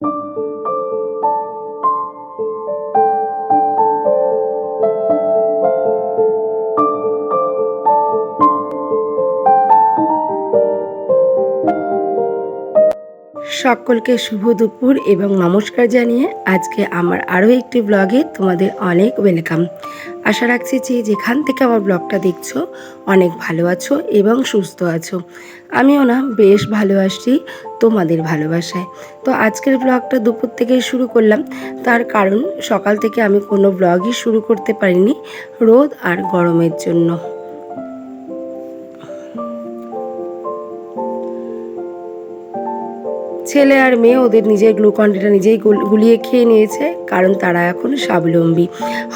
Thank you. সকলকে শুভ দুপুর এবং নমস্কার জানিয়ে আজকে আমার আরও একটি ব্লগে তোমাদের অনেক ওয়েলকাম আশা রাখছি যে যেখান থেকে আমার ব্লগটা দেখছ, অনেক ভালো আছো এবং সুস্থ আছো। আমিও না, বেশ ভালো আছি তোমাদের ভালোবাসায়। তো আজকের ব্লগটা দুপুর থেকে শুরু করলাম। তার কারণ সকাল থেকে আমি কোনো ব্লগই শুরু করতে পারিনি, রোদ আর গরমের জন্য। ছেলে আর মেয়ে ওদের নিজের গ্লুকন্ডিটা নিজেই গুল- গুলিয়ে খেয়ে নিয়েছে, কারণ তারা এখন স্বাবলম্বী।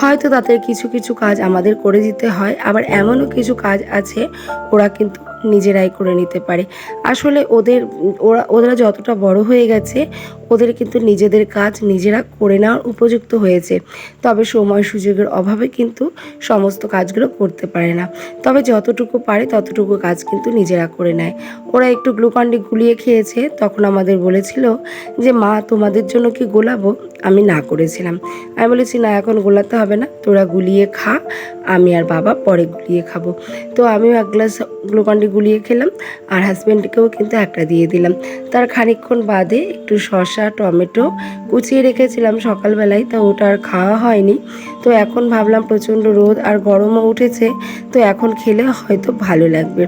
হয়তো তাদের কিছু কিছু কাজ আমাদের করে দিতে হয়, আবার এমনও কিছু কাজ আছে, ওরা কিন্তু নিজেরাই করে নিতে পারে। আসলে ওদের, ওরা ওরা যতটা বড় হয়ে গেছে, ওদের কিন্তু নিজেদের কাজ নিজেরা করে নেওয়ার উপযুক্ত হয়েছে। তবে সময় সুযোগের অভাবে কিন্তু সমস্ত কাজগুলো করতে পারে না। তবে যতটুকু পারে ততটুকু কাজ কিন্তু নিজেরা করে নেয়। ওরা একটু গ্লুকন্ডি গুলিয়ে খেয়েছে, তখন আমাদের বলেছিল যে, মা, তোমাদের জন্য কি গোলাবো? আমি না করেছিলাম। আমি বলেছি, না, এখন গোলাতে হবে না, তোরা গুলিয়ে খা, আমি আর বাবা পরে গুলিয়ে খাব। তো আমিও এক গ্লাস গ্লুকন্ডি গুলিয়ে খেলাম আর হাজব্যান্ডকেও কিন্তু একটা দিয়ে দিলাম। তার খানিকক্ষণ বাদে একটু শসা, টমেটো কুচিয়ে রেখেছিলাম সকালবেলায়, তো ওটা আর খাওয়া হয়নি। তো এখন ভাবলাম প্রচণ্ড রোদ আর গরমও উঠেছে, তো এখন খেলে হয়তো ভালো লাগবে।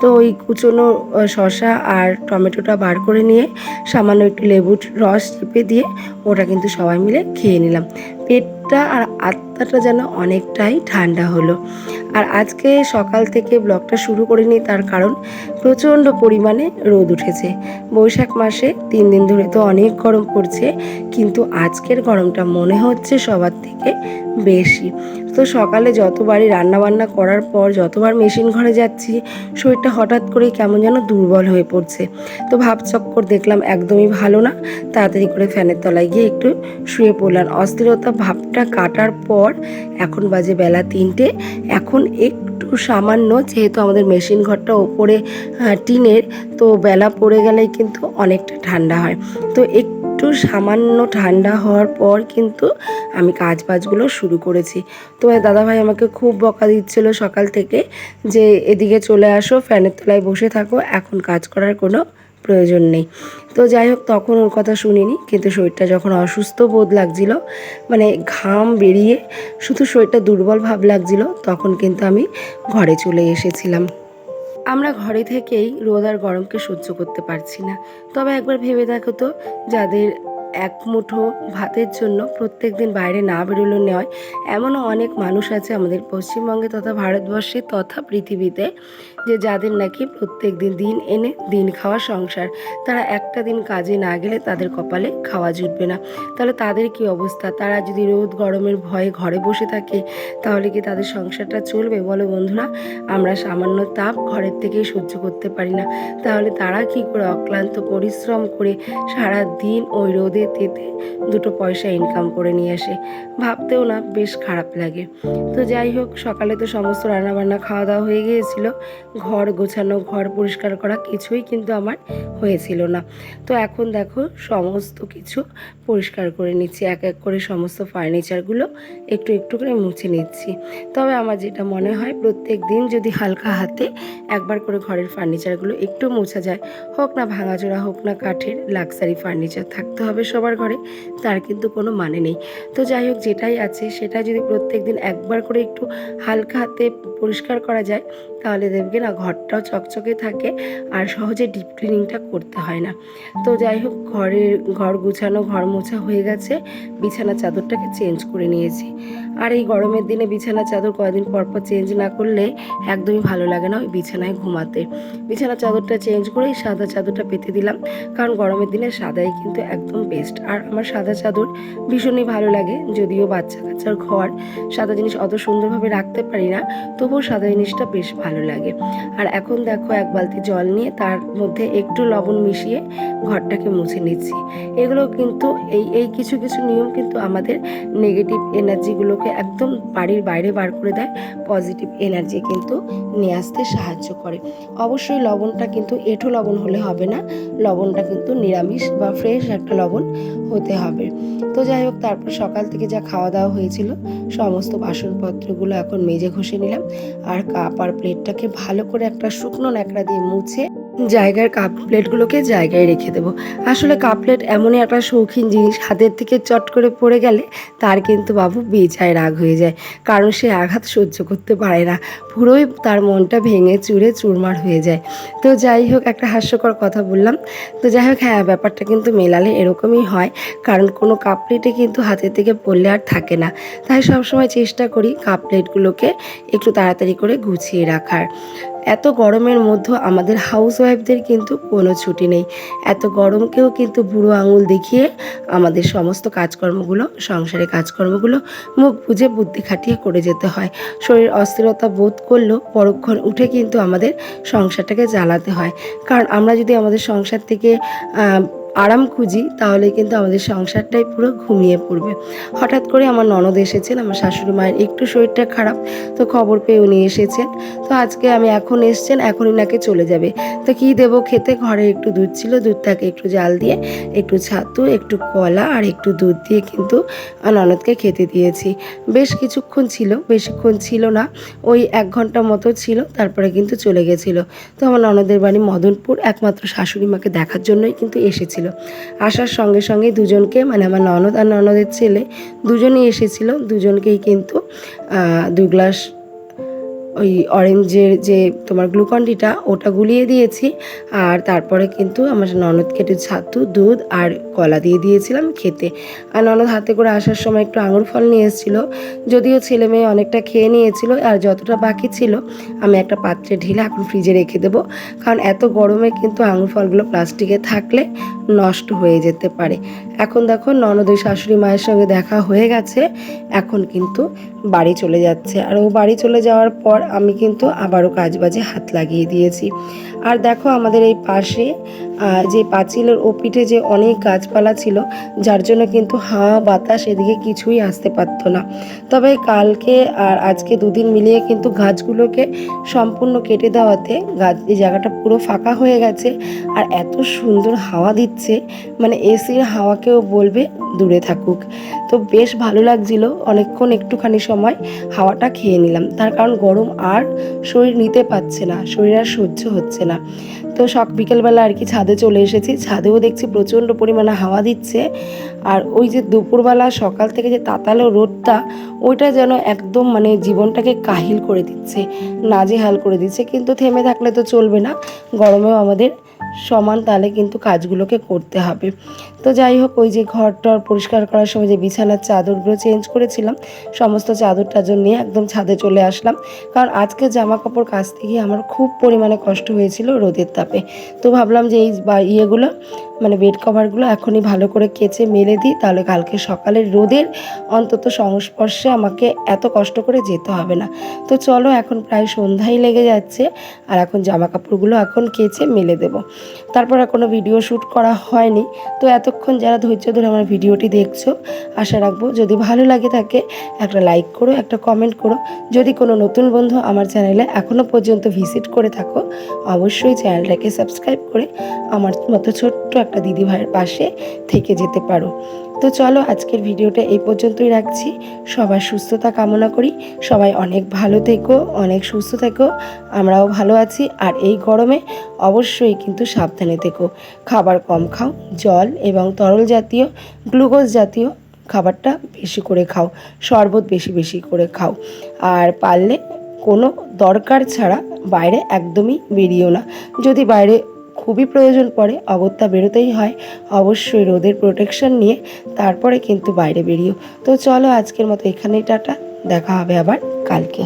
তো ওই কুচনো শসা আর টমেটোটা বার করে নিয়ে সামান্য একটু লেবুর রস চিপে দিয়ে ওটা কিন্তু সবাই মিলে খেয়ে নিলাম। পেটটা আর আত্মাটা যেন অনেকটাই ঠান্ডা হলো। আর আজকে সকাল থেকে ব্লগটা শুরু করিনি, তার কারণ প্রচণ্ড পরিমাণে রোদ উঠেছে। বৈশাখ মাসে তিন দিন ধরে তো অনেক গরম পড়ছে, কিন্তু আজকের গরমটা মনে হচ্ছে সবার থেকে বেশি। তো সকালে যতবারই রান্নাবান্না করার পর যতবার মেশিন ঘরে যাচ্ছি, শরীরটা হঠাৎ করেই কেমন যেন দুর্বল হয়ে পড়ছে। তো ভাবচক্কর দেখলাম একদমই ভালো না, তাড়াতাড়ি করে ফ্যানের তলায় গিয়ে একটু শুয়ে পড়লাম। অস্থিরতা ভাবটা কাটার পর এখন বাজে বেলা তিনটে। এখন একটু সামান্য, যেহেতু আমাদের মেশিন ঘরটা ওপরে টিনের, তো বেলা পড়ে গেলেই কিন্তু অনেকটা ঠান্ডা হয়। তো একটু সামান্য ঠান্ডা হওয়ার পর কিন্তু আমি কাজ বাজগুলো শুরু করেছি। তো দাদাভাই আমাকে খুব বকা দিচ্ছিল সকাল থেকে যে, এদিকে চলে আসো, ফ্যানের তলায় বসে থাকো, এখন কাজ করার কোনো প্রয়োজন নেই। তো যাই হোক তখন ওর কথা শুনিনি, কিন্তু শরীরটা যখন অসুস্থ বোধ লাগছিল মানে ঘাম বেরিয়ে শুধু শরীরটা দুর্বল ভাব লাগছিল, তখন কিন্তু আমি ঘরে চলে এসেছিলাম। আমরা ঘরে থেকেই রোদ আর গরমকে সহ্য করতে পারছি না। তবে একবার ভেবে দেখো তো, যাদের এক মুঠো ভাতের জন্য প্রত্যেক দিন বাইরে না বেরোলো নয়। এমনও অনেক মানুষ আছে আমাদের পশ্চিমবঙ্গে তথা ভারতবর্ষে তথা পৃথিবীতে যে যাদের নাকি প্রত্যেক দিন দিন এনে দিন খাওয়া সংসার। তারা একটা দিন কাজে না গেলে তাদের কপালে খাওয়া জুটবে না। তাহলে তাদের কি অবস্থা? তারা যদি রোদ গরমের ভয়ে ঘরে বসে থাকে, তাহলে কি তাদের সংসারটা চলবে? বলো বন্ধুরা, আমরা সামান্য তাপ ঘরের থেকেই সহ্য করতে পারি না। তাহলে তারা কি করে অক্লান্ত পরিশ্রম করে সারা দিন ওই রোদে তেতে দুটো পয়সা ইনকাম করে নিয়ে আসে। ভাবতেও না বেশ খারাপ লাগে। তো যাই হোক, সকালে তো সমস্ত রান্নাবান্না খাওয়া দাওয়া হয়ে গিয়েছিল। ঘর গোছানো, ঘর পরিষ্কার করা কিছুই কিন্তু আমার হয়েছিল না। তো এখন দেখো সমস্ত কিছু পরিষ্কার করে নিচ্ছি। এক এক করে সমস্ত ফার্নিচারগুলো একটু একটু করে মুছে নিচ্ছি। তবে আমার যেটা মনে হয়, প্রত্যেক দিন যদি হালকা হাতে একবার করে ঘরের ফার্নিচারগুলো একটু মোছা যায়, হোক না ভাঙাচোরা, হোক না কাঠের লাক্সারি ফার্নিচার থাকতে হবে সবার ঘরে, তার কিন্তু কোনো মানে নেই। তো যাই হোক, যেটাই আছে সেটা যদি প্রত্যেক দিন একবার করে একটু হালকা হাতে পরিষ্কার করা যায়, তাহলে দেখবে না ঘরটাও চকচকে থাকে আর সহজে ডিপ ক্লিনিংটা করতে হয় না। তো যাই হোক, ঘরের ঘর গুছানো, ঘর মোছা হয়ে গেছে বিছানা চাদরটাকে চেঞ্জ করে নিয়েছি। আর এই গরমের দিনে বিছানা চাদর কয়েকদিন পর পর চেঞ্জ না করলে একদমই ভালো লাগে না ওই বিছানায় ঘুমাতে। বিছানা চাদরটা চেঞ্জ করেই সাদা চাদরটা পেতে দিলাম, কারণ গরমের দিনে সাদাই কিন্তু একদম বেস্ট আর আমার সাদা চাদর ভীষণই ভালো লাগে, যদিও বাচ্চা কাচ্চার ঘর, সাদা জিনিস অত সুন্দরভাবে রাখতে পারি না, তবুও সাদা জিনিসটা বেশ ভালো লাগে। আর এখন দেখো এক বালতি জল নিয়ে তার মধ্যে একটু লবণ মিশিয়ে ঘরটাকে মুছে নিচ্ছি। এগুলো কিন্তু এই এই কিছু কিছু নিয়ম কিন্তু আমাদের নেগেটিভ এনার্জিগুলোকে একদম বাড়ির বাইরে বার করে দেয় পজিটিভ এনার্জি কিন্তু নিয়ে আসতে সাহায্য করে। অবশ্যই লবণটা কিন্তু, এঁঠো লবণ হলে হবে না, লবণটা কিন্তু নিরামিষ বা ফ্রেশ একটা লবণ হতে হবে। তো যাই হোক, তারপর সকাল থেকে যা খাওয়া দাওয়া হয়েছিল, সমস্ত বাসনপত্রগুলো এখন মেজে ঘষে নিলাম। আর কাপ আর প্লেটটাকে ভালো করে একটা শুকনো ন্যাকড়া দিয়ে মুছে জায়গার কাপ প্লেটগুলোকে জায়গায় রেখে দেবো। আসলে কাপ প্লেট এমনই একটা শৌখিন জিনিস, হাতের থেকে চট করে পড়ে গেলে তার কিন্তু বাবু বেজায় রাগ হয়ে যায়, কারণ সে আঘাত সহ্য করতে পারে না, পুরোই তার মনটা ভেঙে চুরে চুরমার হয়ে যায়। তো যাই হোক, একটা হাস্যকর কথা বললাম। তো যাই হোক হ্যাঁ ব্যাপারটা কিন্তু মেলালে এরকমই হয়, কারণ কোনো কাপ প্লেটে কিন্তু হাতের থেকে পড়লে আর থাকে না। তাই সবসময় চেষ্টা করি কাপ প্লেটগুলোকে একটু তাড়াতাড়ি করে গুছিয়ে রাখার। এত গরমের মধ্যে আমাদের হাউস ওয়াইফদের কিন্তু কোনো ছুটি নেই। এত গরমকেও কিন্তু বুড়ো আঙুল দেখিয়ে আমাদের সমস্ত কাজকর্মগুলো, সংসারে কাজকর্মগুলো মুখ বুঝে বুদ্ধি খাটিয়ে করে যেতে হয়। শরীর অস্থিরতা বোধ করলেও পরক্ষণ উঠে কিন্তু আমাদের সংসারটাকে জ্বালাতে হয়। কারণ আমরা যদি আমাদের সংসার থেকে আরাম খুঁজি, তাহলে কিন্তু আমাদের সংসারটাই পুরো ঘুমিয়ে পড়বে। হঠাৎ করে আমার ননদ এসেছেন, আমার শাশুড়ি মায়ের একটু শরীরটা খারাপ, তো খবর পেয়ে উনি এসেছেন। তো আজকে আমি এখন এসছেন এখনই নাকি চলে যাবে। তো কী দেবো খেতে? ঘরে একটু দুধ ছিল, দুধটাকে একটু জাল দিয়ে, একটু ছাতু, একটু কলা আর একটু দুধ দিয়ে কিন্তু ননদকে খেতে দিয়েছি। বেশ কিছুক্ষণ ছিল, বেশিক্ষণ ছিল না, ওই এক ঘণ্টা মতো ছিল, তারপরে কিন্তু চলে গেছিল। তো আমার ননদের বাড়ি মদনপুর, একমাত্র শাশুড়ি মাকে দেখার জন্যই কিন্তু এসেছিল। আসার সঙ্গে সঙ্গে দুজনকে মানে আমার ননদ আর ননদের ছেলে, দুজনেই এসেছিল। দুজনকেই কিন্তু দু গ্লাস ওই অরেঞ্জের যে তোমার গ্লুকন্ডিটা, ওটা গুলিয়ে দিয়েছি। আর তারপরে কিন্তু আমার ননদকে একটু ছাতু, দুধ আর কলা দিয়ে দিয়েছিলাম খেতে। আর ননদ হাতে করে আসার সময় একটু আঙুর ফল নিয়ে এসেছিল। যদিও ছেলে মেয়ে অনেকটা খেয়ে নিয়েছিল, আর যতটা বাকি ছিল, আমি একটা পাত্রে ঢিলে এখন ফ্রিজে রেখে দেবো। কারণ এত গরমে কিন্তু আঙুর ফলগুলো প্লাস্টিকে থাকলে নষ্ট হয়ে যেতে পারে। এখন দেখো ননদ ওই শাশুড়ি মায়ের সঙ্গে দেখা হয়ে গেছে। এখন কিন্তু বাড়ি চলে যাচ্ছে। আর ও বাড়ি চলে যাওয়ার পর আমি কিন্তু আবারও কাজ বাজে হাত লাগিয়ে দিয়েছি। আর দেখো আমাদের এই পাশে যে পাঁচিলের ও পিঠে যে অনেক গাছপালা ছিল, যার জন্য কিন্তু হাওয়া, বাতাস এদিকে কিছুই আসতে পারতো না। তবে কালকে আর আজকে দুদিন মিলিয়ে কিন্তু গাছগুলোকে সম্পূর্ণ কেটে দেওয়াতে গাছ, এই জায়গাটা পুরো ফাঁকা হয়ে গেছে আর এত সুন্দর হাওয়া দিচ্ছে। মানে এসির হাওয়াকেও বলবে, দূরে থাকুক। তো বেশ ভালো লাগছিল, অনেকক্ষণ একটুখানি সময় হাওয়াটা খেয়ে নিলাম। তার কারণ গরম আর শরীর নিতে পারছে না, শরীর আর সহ্য হচ্ছে না। তো সক, বিকেলবেলা আর কি ছাদে চলে এসেছি। ছাদেও দেখছি প্রচণ্ড পরিমাণে হাওয়া দিচ্ছে। আর ওই যে দুপুরবেলা সকাল থেকে যে তাতালো রোদটা, ওইটা যেন একদম মানে জীবনটাকে কাহিল করে দিচ্ছে, নাজেহাল করে দিচ্ছে। কিন্তু থেমে থাকলে তো চলবে না। গরমেও আমাদের সমান তালে কিন্তু কাজগুলোকে করতে হবে। তো যাই হোক, ওই যে ঘর টর পরিষ্কার করার সময় যে বিছানার চাদরগুলো চেঞ্জ করেছিলাম, সমস্ত চাদর টাদর নিয়ে একদম ছাদে চলে আসলাম। কারণ আজকে জামা কাপড় কাচতে গিয়ে আমার খুব পরিমাণে কষ্ট হয়েছিল রোদের তাপে। তো ভাবলাম যে এই বা ইয়েগুলো মানে বেড কভারগুলো এখনই ভালো করে কেচে মেলে দিই, তাহলে কালকে সকালের রোদের অন্তত সংস্পর্শে আমাকে এত কষ্ট করে যেতে হবে না। তো চলো এখন প্রায় সন্ধ্যাই লেগে যাচ্ছে, আর এখন জামা কাপড়গুলো এখন কেচে মেলে দেব। তারপর আর কোনো ভিডিও শ্যুট করা হয়নি। তো এতক্ষণ যারা ধৈর্য ধরে আমার ভিডিওটি দেখছ, আশা রাখব যদি ভালো লাগে থাকে, একটা লাইক করো, একটা কমেন্ট করো। যদি কোনো নতুন বন্ধু আমার চ্যানেলে এখনও পর্যন্ত ভিজিট করে থাকো, অবশ্যই চ্যানেলটাকে সাবস্ক্রাইব করে আমার মতো ছোট্ট একটা দিদি ভাইয়ের পাশে থেকে যেতে পারো। তো চলো আজকের ভিডিওটা এই পর্যন্তই রাখছি। সবার সুস্থতা কামনা করি। সবাই অনেক ভালো থেকো, অনেক সুস্থ থেকো। আমরাও ভালো আছি। আর এই গরমে অবশ্যই কিন্তু সাবধানে থেকো। খাবার কম খাও, জল এবং তরল জাতীয়, গ্লুকোজ জাতীয় খাবারটা বেশি করে খাও, শরবত বেশি বেশি করে খাও। আর পারলে কোনো দরকার ছাড়া বাইরে একদমই বেরিয়েও না। যদি বাইরে খুবই প্রয়োজন পড়ে, অগত্যা বেরোতেই হয়। অবশ্যই রোদের প্রোটেকশন নিয়ে তারপরে কিন্তু বাইরে বেরিয়েও তো চলো আজকের মতো এখানেই টাটা, দেখা হবে আবার কালকে।